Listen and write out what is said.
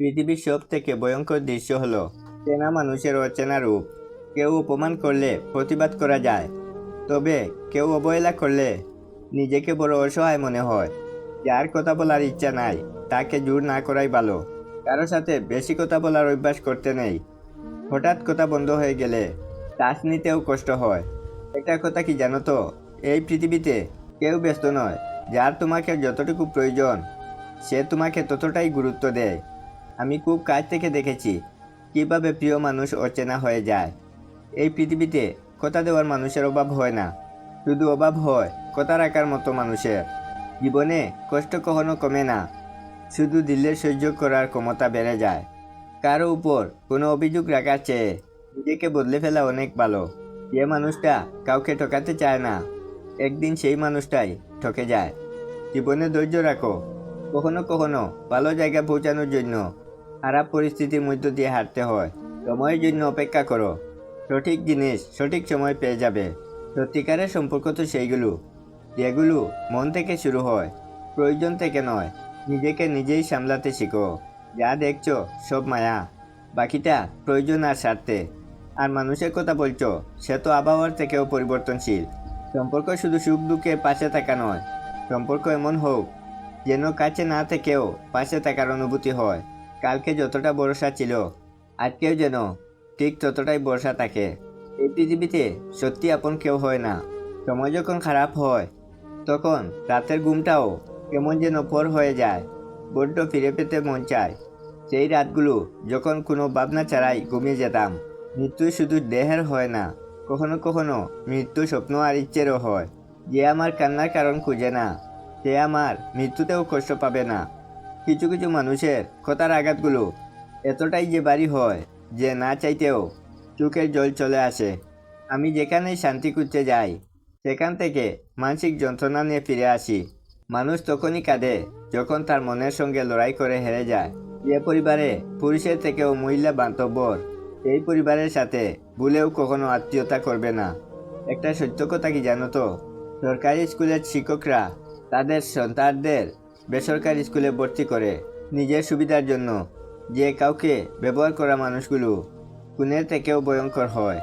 পৃথিবীর সব থেকে ভয়ঙ্কর দৃশ্য হলো চেনা মানুষের অচেনা রূপ। কেউ অপমান করলে প্রতিবাদ করা যায়, তবে কেউ অবহেলা করলে নিজেকে বড় অসহায় মনে হয়। যার কথা বলার ইচ্ছা নাই, তাকে জোর না করাই ভালো। কারও সাথে বেশি কথা বলার অভ্যাস করতে নেই। হঠাৎ কথা বন্ধ হয়ে গেলে শ্বাস নিতেও কষ্ট হয়। একটা কথা কি জানো তো? এই পৃথিবীতে কেউ ব্যস্ত নয়। যার তোমাকে যতটুকু প্রয়োজন, সে তোমাকে ততটাই গুরুত্ব দেয়। আমি খুব কাছ থেকে দেখেছি কীভাবে প্রিয় মানুষ অচেনা হয়ে যায়। এই পৃথিবীতে কথা দেওয়ার মানুষের অভাব হয় না, শুধু অভাব হয় কথা রাখার মতো মানুষের। জীবনে কষ্ট কখনো কমে না, শুধু দিলের সহ্য করার ক্ষমতা বেড়ে যায়। কারও উপর কোনো অভিযোগ রাখার চেয়ে নিজেকে বদলে ফেলা অনেক ভালো। যে মানুষটা কাউকে ঠকাতে চায় না, একদিন সেই মানুষটাই ঠকে যায়। জীবনে ধৈর্য রাখো, কখনো কখনো ভালো জায়গায় পৌঁছানোর জন্য খারাপ পরিস্থিতির মধ্য দিয়ে হাঁটতে হয়। সময়ের জন্য অপেক্ষা করো। সঠিক জিনিস, সঠিক সময় পেয়ে যাবে। সত্যিকারের সম্পর্ক তো সেইগুলো, যেগুলো মন থেকে শুরু হয়, প্রয়োজন থেকে নয়। নিজেকে নিজেই সামলাতে শিখো। যা দেখছ সব মায়া। বাকিটা প্রয়োজন আর স্বার্থে। আর মানুষের কথা বলছো, সে তো আবহাওয়ার থেকেও পরিবর্তনশীল। সম্পর্ক শুধু সুখ দুঃখের পাশে থাকা নয়। সম্পর্ক এমন হোক, যেন কাছে না থেকেও পাশে থাকার অনুভূতি হয়। কালকে যতটা ভরসা ছিল, আজকেও যেন ঠিক ততটাই ভরসা থাকে। এই পৃথিবীতে সত্যি আপন কেউ হয় না। সময় যখন খারাপ হয়, তখন রাতের ঘুমটাও কেমন যেন পর হয়ে যায়, বড্ড ফিরে পেতে মন চায়। সেই রাতগুলো যখন কোনো ভাবনা ছাড়াই ঘুমিয়ে যেতাম মৃত্যু শুধু দেহের হয় না, কখনো কখনো মৃত্যু স্বপ্ন আর ইচ্ছেরও হয়। যে আমার কান্নার কারণ খুঁজে না, সে আমার মৃত্যুতেও কষ্ট পাবে না। কিছু কিছু মানুষের কথার আঘাতগুলো এতটাই যে বাড়ি হয় যে না চাইতেও চোখের জল চলে আসে। আমি যেখানেই শান্তি খুঁজতে যাই, সেখান থেকে মানসিক যন্ত্রণা নিয়ে ফিরে আসি। মানুষ তখনই কাঁদে যখন তার মনের সঙ্গে লড়াই করে হেরে যায়। যে পরিবারে পুরুষের থেকেও মহিলা বান্তব্যর এই পরিবারের সাথে ভুলেও কখনো আত্মীয়তা করবে না। একটা সত্য কথা কি জানো তো? সরকারি স্কুলের শিক্ষকরা তাদের সন্তানদের বেসরকারি স্কুলে ভর্তি করে নিজের সুবিধার জন্য যে কাউকে ব্যবহার করা মানুষগুলো খুনের থেকেও ভয়ঙ্কর হয়।